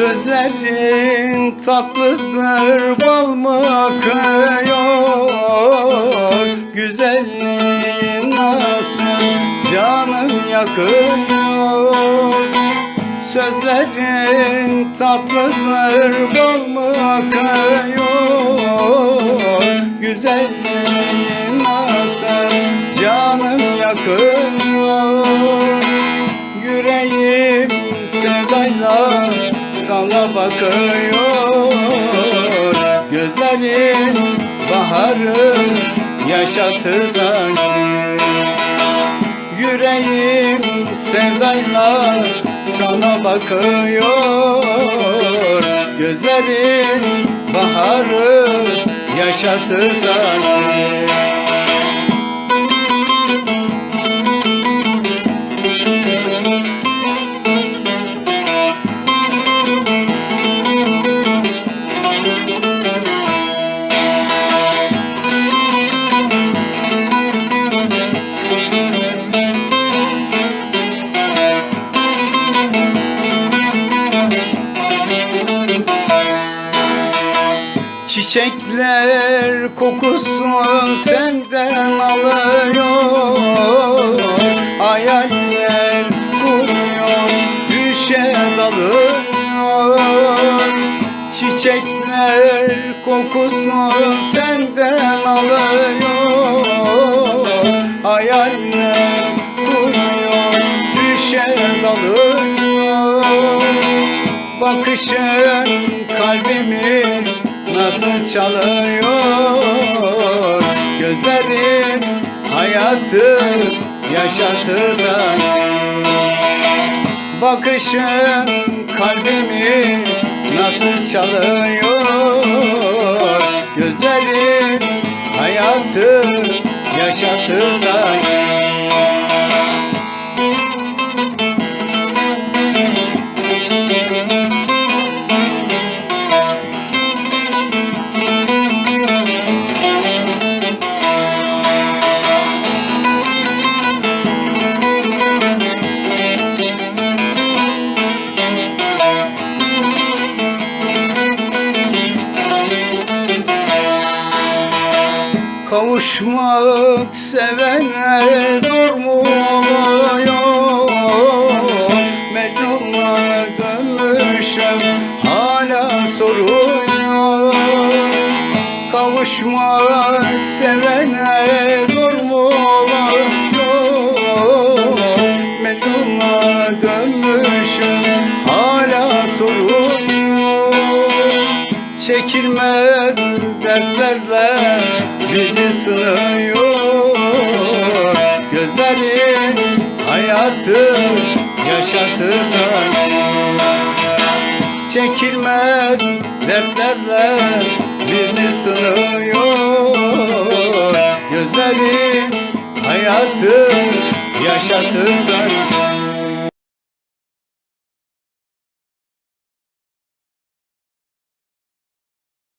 Sözlerin tatlıdır bal mı akıyor Güzelliğin nasıl canım yakıyor? Sözlerin tatlıdır bal mı akıyor Güzelliğin nasıl canım yakıyor? Yüreğim sevdayla sana bakıyor. Gözlerin baharı yaşatır sanki Yüreğim sevdayla sana bakıyor. Gözlerin baharı yaşatır sanki Çiçekler kokusu senden alıyor. Hayaller kuruyor, düşe dalıyor. Çiçekler kokusu senden alıyor. Hayaller kuruyor, düşe dalıyor. Bakışın nasıl çalıyor Gözlerin hayatı yaşatır Bakışın kalbimi nasıl çalıyor Gözlerin hayatı yaşatır Kavuşmak sevene zor mu oluyor Mecnun'a dönmüşüm hala soruyor. Kavuşmak sevene Çekilmez dertlerle yüzü sınıyor. Gözlerin hayatı yaşatır Çekilmez dertlerle yüzü sınıyor. Gözlerin hayatı yaşatır sanki